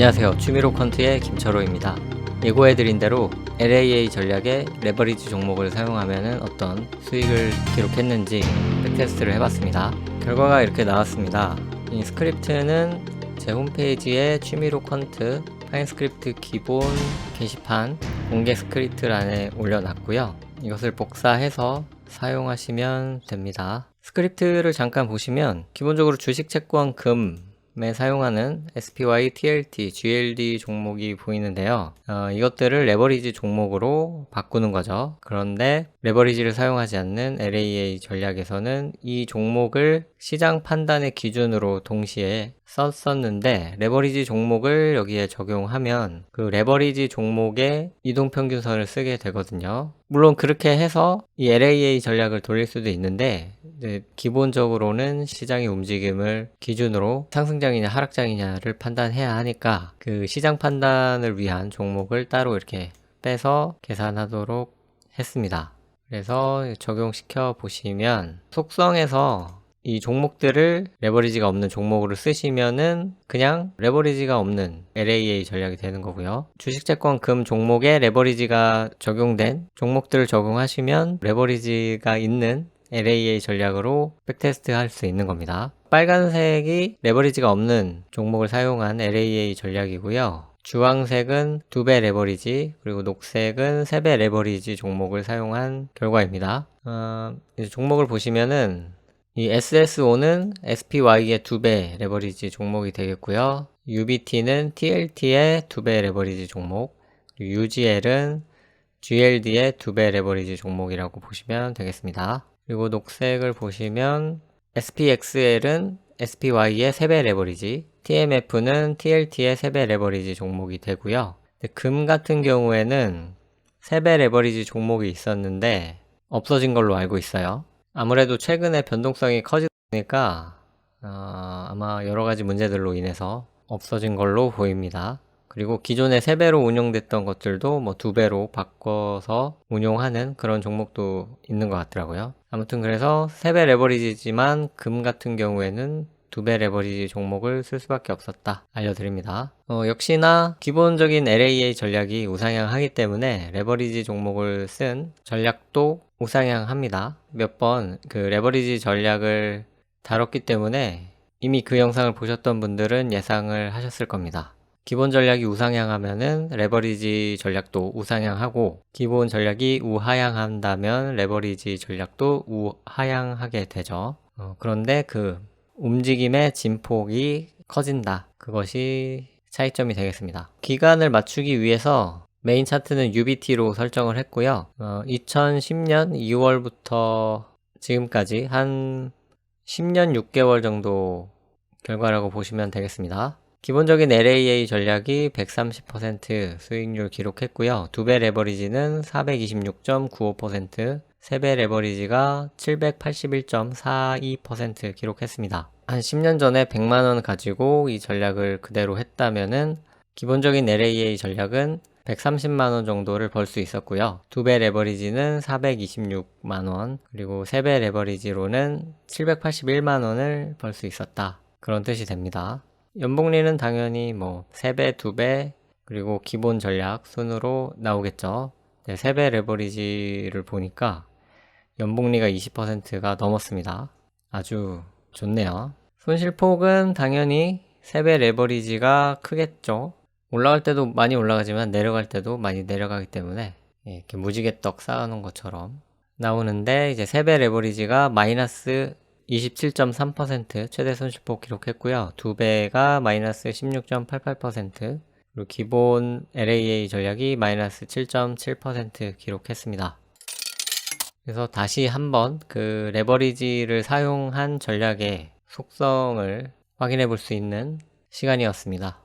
안녕하세요. 취미로 컨트의 김철호입니다. 예고해드린 대로 LAA 전략의 레버리지 종목을 사용하면 어떤 수익을 기록했는지 백테스트를 해봤습니다. 결과가 이렇게 나왔습니다. 이 스크립트는 제 홈페이지에 취미로 컨트 파인 스크립트 기본 게시판 공개 스크립트란에 올려놨고요. 이것을 복사해서 사용하시면 됩니다. 스크립트를 잠깐 보시면 기본적으로 주식 채권 금 에 사용하는 SPY, TLT, GLD 종목이 보이는데요. 어, 이것들을 레버리지 종목으로 바꾸는 거죠. 그런데 레버리지를 사용하지 않는 LAA 전략에서는 이 종목을 시장 판단의 기준으로 동시에 썼었는데 레버리지 종목을 여기에 적용하면 그 레버리지 종목의 이동평균선을 쓰게 되거든요. 물론 그렇게 해서 이 LAA 전략을 돌릴 수도 있는데 기본적으로는 시장의 움직임을 기준으로 상승장이냐 하락장이냐를 판단해야 하니까 그 시장 판단을 위한 종목을 따로 이렇게 빼서 계산하도록 했습니다. 그래서 적용시켜 보시면 속성에서 이 종목들을 레버리지가 없는 종목으로 쓰시면은 그냥 레버리지가 없는 LAA 전략이 되는 거고요. 주식채권 금 종목에 레버리지가 적용된 종목들을 적용하시면 레버리지가 있는 LAA 전략으로 백테스트 할 수 있는 겁니다. 빨간색이 레버리지가 없는 종목을 사용한 LAA 전략이고요. 주황색은 두배 레버리지, 그리고 녹색은 세배 레버리지 종목을 사용한 결과입니다. 어, 종목을 보시면은 이 SSO는 SPY의 두배 레버리지 종목이 되겠고요. UBT는 TLT의 두배 레버리지 종목, UGL은 GLD의 두배 레버리지 종목이라고 보시면 되겠습니다. 그리고 녹색을 보시면 SPXL은 SPY의 세배 레버리지, TMF는 TLT의 세배 레버리지 종목이 되고요. 금 같은 경우에는 세배 레버리지 종목이 있었는데 없어진 걸로 알고 있어요. 아무래도 최근에 변동성이 커지니까 어, 아마 여러 가지 문제들로 인해서 없어진 걸로 보입니다. 그리고 기존에 3배로 운용됐던 것들도 뭐 2배로 바꿔서 운용하는 그런 종목도 있는 것 같더라고요. 아무튼 그래서 3배 레버리지지만 금 같은 경우에는 2배 레버리지 종목을 쓸 수밖에 없었다 알려드립니다. 어, 역시나 기본적인 LAA 전략이 우상향하기 때문에 레버리지 종목을 쓴 전략도 우상향합니다. 몇 번 그 레버리지 전략을 다뤘기 때문에 이미 그 영상을 보셨던 분들은 예상을 하셨을 겁니다. 기본 전략이 우상향하면은 레버리지 전략도 우상향하고 기본 전략이 우하향한다면 레버리지 전략도 우하향하게 되죠. 어, 그런데 그 움직임의 진폭이 커진다. 그것이 차이점이 되겠습니다. 기간을 맞추기 위해서 메인 차트는 UBT로 설정을 했고요. 어, 2010년 2월부터 지금까지 한 10년 6개월 정도 결과라고 보시면 되겠습니다. 기본적인 LAA 전략이 130% 수익률 기록했고요. 두 배 레버리지는 426.95%, 세배 레버리지가 781.42% 기록했습니다. 한 10년 전에 100만원 가지고 이 전략을 그대로 했다면은 기본적인 LAA 전략은 130만원 정도를 벌 수 있었고요. 두 배 레버리지는 426만원, 그리고 세 배 레버리지로는 781만원을 벌 수 있었다. 그런 뜻이 됩니다. 연봉리는 당연히 뭐 3배, 2배, 그리고 기본 전략 순으로 나오겠죠. 네, 3배 레버리지를 보니까 연봉리가 20%가 넘었습니다. 아주 좋네요. 손실폭은 당연히 3배 레버리지가 크겠죠. 올라갈 때도 많이 올라가지만 내려갈 때도 많이 내려가기 때문에 예, 이렇게 무지개떡 쌓아놓은 것처럼 나오는데 이제 3배 레버리지가 마이너스 27.3% 최대 손실폭 기록했고요. 두 배가 마이너스 16.88% 그리고 기본 LAA 전략이 마이너스 7.7% 기록했습니다. 그래서 다시 한번 그 레버리지를 사용한 전략의 속성을 확인해 볼 수 있는 시간이었습니다.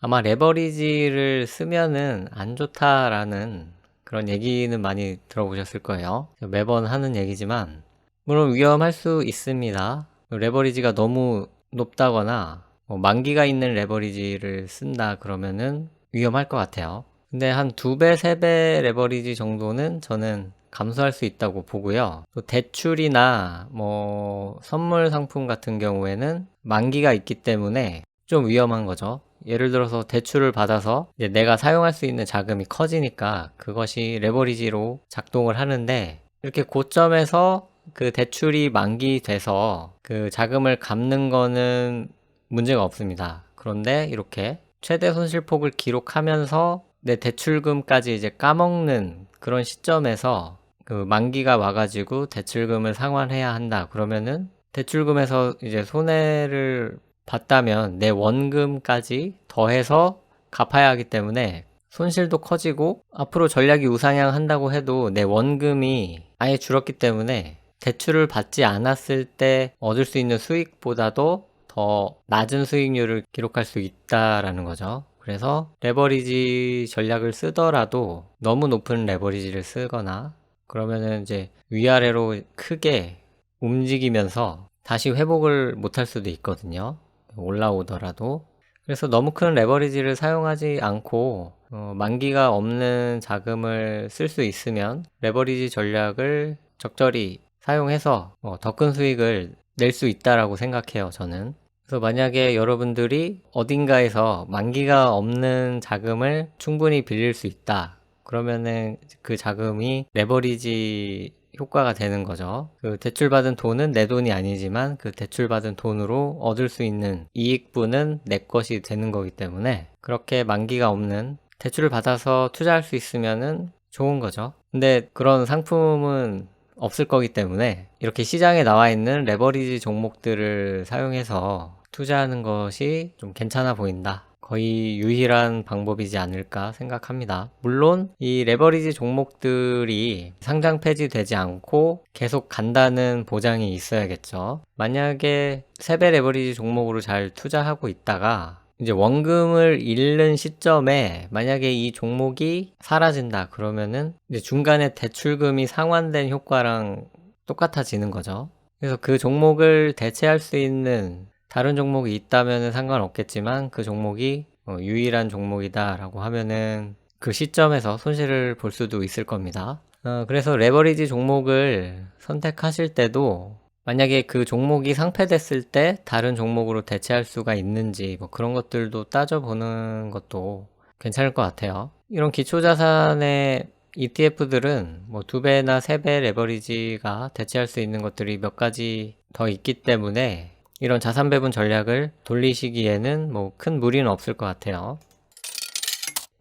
아마 레버리지를 쓰면은 안 좋다라는 그런 얘기는 많이 들어보셨을 거예요. 매번 하는 얘기지만 물론 위험할 수 있습니다. 레버리지가 너무 높다거나 뭐 만기가 있는 레버리지를 쓴다 그러면은 위험할 것 같아요. 근데 한 두 배, 세 배 레버리지 정도는 저는 감소할 수 있다고 보고요. 또 대출이나 뭐 선물 상품 같은 경우에는 만기가 있기 때문에 좀 위험한 거죠. 예를 들어서 대출을 받아서 내가 사용할 수 있는 자금이 커지니까 그것이 레버리지로 작동을 하는데 이렇게 고점에서 그 대출이 만기돼서 그 자금을 갚는 거는 문제가 없습니다. 그런데 이렇게 최대 손실폭을 기록하면서 내 대출금까지 이제 까먹는 그런 시점에서 그 만기가 와가지고 대출금을 상환해야 한다. 그러면은 대출금에서 이제 손해를 봤다면 내 원금까지 더해서 갚아야 하기 때문에 손실도 커지고 앞으로 전략이 우상향 한다고 해도 내 원금이 아예 줄었기 때문에 대출을 받지 않았을 때 얻을 수 있는 수익보다도 더 낮은 수익률을 기록할 수 있다라는 거죠. 그래서 레버리지 전략을 쓰더라도 너무 높은 레버리지를 쓰거나 그러면은 이제 위아래로 크게 움직이면서 다시 회복을 못할 수도 있거든요. 올라오더라도. 그래서 너무 큰 레버리지를 사용하지 않고 어, 만기가 없는 자금을 쓸 수 있으면 레버리지 전략을 적절히 사용해서 어, 더큰 수익을 낼 수 있다라고 생각해요, 저는. 그래서 만약에 여러분들이 어딘가에서 만기가 없는 자금을 충분히 빌릴 수 있다. 그러면은 그 자금이 레버리지 효과가 되는 거죠. 그 대출받은 돈은 내 돈이 아니지만 그 대출받은 돈으로 얻을 수 있는 이익분은 내 것이 되는 거기 때문에 그렇게 만기가 없는 대출을 받아서 투자할 수 있으면은 좋은 거죠. 근데 그런 상품은 없을 거기 때문에 이렇게 시장에 나와 있는 레버리지 종목들을 사용해서 투자하는 것이 좀 괜찮아 보인다. 거의 유일한 방법이지 않을까 생각합니다. 물론 이 레버리지 종목들이 상장 폐지되지 않고 계속 간다는 보장이 있어야겠죠. 만약에 세배 레버리지 종목으로 잘 투자하고 있다가 이제 원금을 잃는 시점에 만약에 이 종목이 사라진다 그러면은 이제 중간에 대출금이 상환된 효과랑 똑같아지는 거죠. 그래서 그 종목을 대체할 수 있는 다른 종목이 있다면 상관없겠지만 그 종목이 어, 유일한 종목이다라고 하면은 그 시점에서 손실을 볼 수도 있을 겁니다. 어, 그래서 레버리지 종목을 선택하실 때도 만약에 그 종목이 상폐됐을 때 다른 종목으로 대체할 수가 있는지 뭐 그런 것들도 따져보는 것도 괜찮을 것 같아요. 이런 기초자산의 ETF들은 뭐 두 배나 세 배 레버리지가 대체할 수 있는 것들이 몇 가지 더 있기 때문에 이런 자산 배분 전략을 돌리시기에는 뭐 큰 무리는 없을 것 같아요.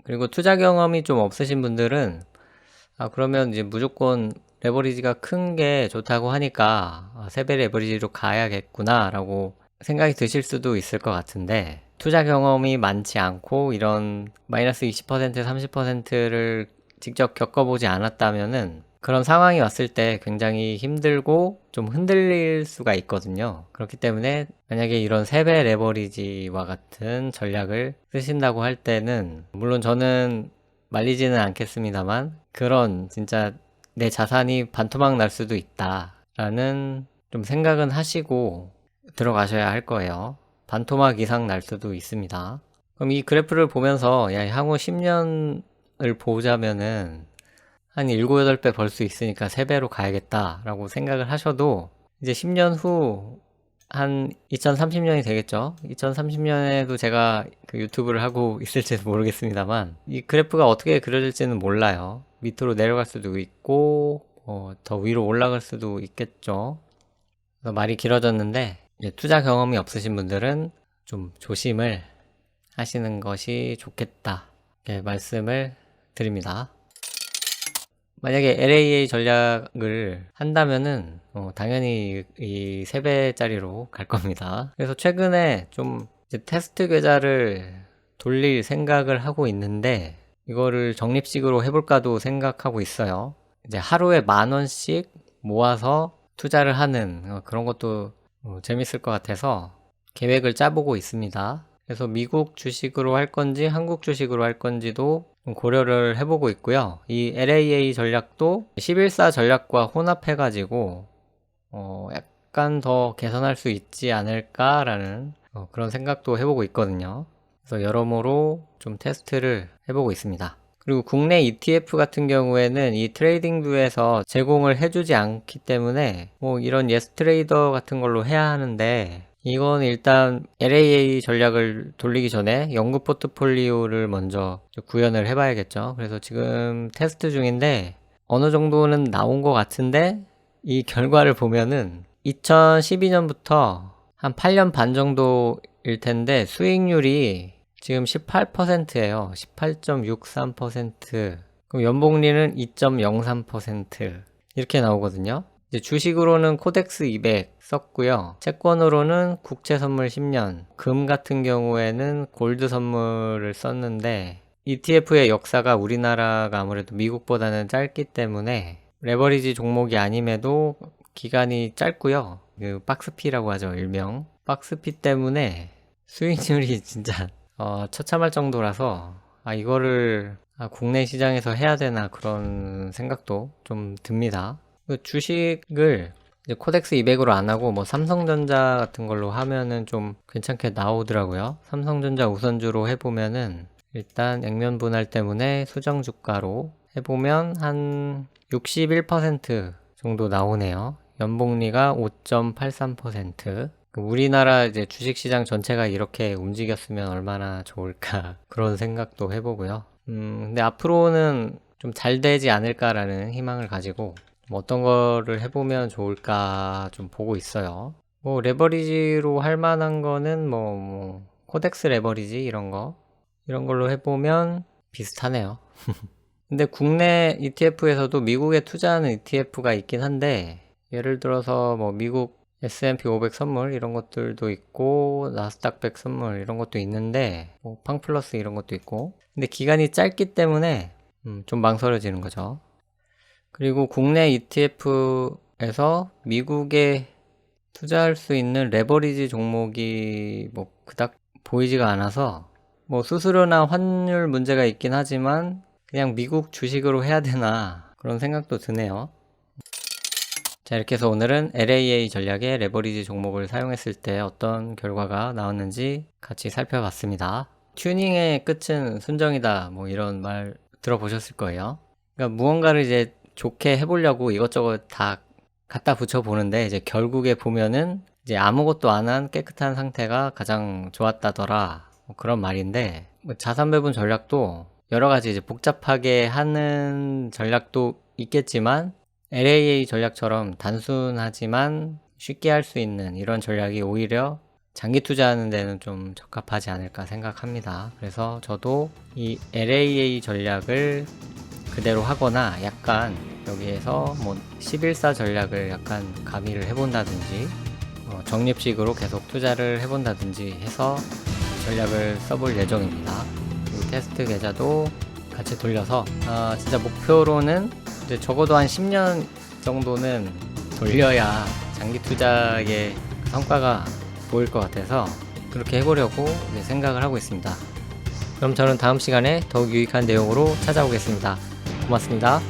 그리고 투자 경험이 좀 없으신 분들은 아 그러면 이제 무조건 레버리지가 큰 게 좋다고 하니까 아, 세배 레버리지로 가야겠구나 라고 생각이 드실 수도 있을 것 같은데 투자 경험이 많지 않고 이런 마이너스 20% 30%를 직접 겪어보지 않았다면은 그런 상황이 왔을 때 굉장히 힘들고 좀 흔들릴 수가 있거든요. 그렇기 때문에 만약에 이런 세배 레버리지와 같은 전략을 쓰신다고 할 때는 물론 저는 말리지는 않겠습니다만 그런 진짜 내 자산이 반토막 날 수도 있다라는 좀 생각은 하시고 들어가셔야 할 거예요. 반토막 이상 날 수도 있습니다. 그럼 이 그래프를 보면서 야, 향후 10년을 보자면은 한 7, 8배 벌 수 있으니까 3배로 가야겠다라고 생각을 하셔도 이제 10년 후 한 2030년이 되겠죠. 2030년에도 제가 그 유튜브를 하고 있을지도 모르겠습니다만 이 그래프가 어떻게 그려질지는 몰라요. 밑으로 내려갈 수도 있고 어, 더 위로 올라갈 수도 있겠죠. 말이 길어졌는데 투자 경험이 없으신 분들은 좀 조심을 하시는 것이 좋겠다. 네, 말씀을 드립니다. 만약에 LAA 전략을 한다면은 어, 당연히 이 3배짜리로 갈 겁니다. 그래서 최근에 좀 테스트 계좌를 돌릴 생각을 하고 있는데 이거를 적립식으로 해볼까도 생각하고 있어요. 이제 하루에 만 원씩 모아서 투자를 하는 어, 그런 것도 어, 재밌을 것 같아서 계획을 짜보고 있습니다. 그래서 미국 주식으로 할 건지 한국 주식으로 할 건지도 고려를 해보고 있고요. 이 LAA 전략도 11사 전략과 혼합해가지고 어 약간 더 개선할 수 있지 않을까라는 어 그런 생각도 해보고 있거든요. 그래서 여러모로 좀 테스트를 해보고 있습니다. 그리고 국내 ETF 같은 경우에는 이 트레이딩 뷰에서 제공을 해주지 않기 때문에 뭐 이런 예스 트레이더 같은 걸로 해야 하는데 이건 일단 LAA 전략을 돌리기 전에 연구 포트폴리오를 먼저 구현을 해봐야겠죠. 그래서 지금 테스트 중인데 어느 정도는 나온 것 같은데 이 결과를 보면은 2012년부터 한 8년 반 정도 일 텐데 수익률이 지금 18%예요. 18.63%. 그럼 연복리는 2.03% 이렇게 나오거든요. 주식으로는 코덱스 200 썼고요. 채권으로는 국채 선물 10년, 금 같은 경우에는 골드 선물을 썼는데 ETF의 역사가 우리나라가 아무래도 미국보다는 짧기 때문에 레버리지 종목이 아님에도 기간이 짧고요. 그 박스피라고 하죠, 일명. 박스피 때문에 수익률이 진짜 어, 처참할 정도라서 아 이거를 아, 국내 시장에서 해야 되나 그런 생각도 좀 듭니다. 그 주식을 이제 코덱스 200으로 안 하고 뭐 삼성전자 같은 걸로 하면은 좀 괜찮게 나오더라고요. 삼성전자 우선주로 해보면은 일단 액면 분할 때문에 수정 주가로 해보면 한 61% 정도 나오네요. 연복리가 5.83%. 그 우리나라 이제 주식시장 전체가 이렇게 움직였으면 얼마나 좋을까 그런 생각도 해보고요. 음, 근데 앞으로는 좀 잘 되지 않을까라는 희망을 가지고 뭐 어떤 거를 해보면 좋을까 좀 보고 있어요. 뭐 레버리지로 할 만한 거는 뭐, 뭐 코덱스 레버리지 이런 거 이런 걸로 해보면 비슷하네요. 근데 국내 ETF에서도 미국에 투자하는 ETF가 있긴 한데 예를 들어서 뭐 미국 S&P 500 선물 이런 것들도 있고 나스닥 100 선물 이런 것도 있는데 뭐 팡플러스 이런 것도 있고 근데 기간이 짧기 때문에 음, 좀 망설여지는 거죠. 그리고 국내 ETF에서 미국에 투자할 수 있는 레버리지 종목이 뭐 그닥 보이지가 않아서 뭐 수수료나 환율 문제가 있긴 하지만 그냥 미국 주식으로 해야 되나 그런 생각도 드네요. 자 이렇게 해서 오늘은 LAA 전략의 레버리지 종목을 사용했을 때 어떤 결과가 나왔는지 같이 살펴봤습니다. 튜닝의 끝은 순정이다 뭐 이런 말 들어보셨을 거예요. 그러니까 무언가를 이제 좋게 해보려고 이것저것 다 갖다 붙여 보는데 이제 결국에 보면은 이제 아무것도 안 한 깨끗한 상태가 가장 좋았다더라 뭐 그런 말인데 뭐 자산 배분 전략도 여러 가지 이제 복잡하게 하는 전략도 있겠지만 LAA 전략처럼 단순하지만 쉽게 할 수 있는 이런 전략이 오히려 장기 투자하는 데는 좀 적합하지 않을까 생각합니다. 그래서 저도 이 LAA 전략을 그대로 하거나 약간 여기에서 뭐 11사 전략을 약간 가미를 해본다든지 어, 적립식으로 계속 투자를 해본다든지 해서 전략을 써볼 예정입니다. 그리고 테스트 계좌도 같이 돌려서 어, 진짜 목표로는 이제 적어도 한 10년 정도는 돌려야 장기 투자의 성과가 보일 것 같아서 그렇게 해보려고 생각을 하고 있습니다. 그럼 저는 다음 시간에 더욱 유익한 내용으로 찾아오겠습니다. 고맙습니다.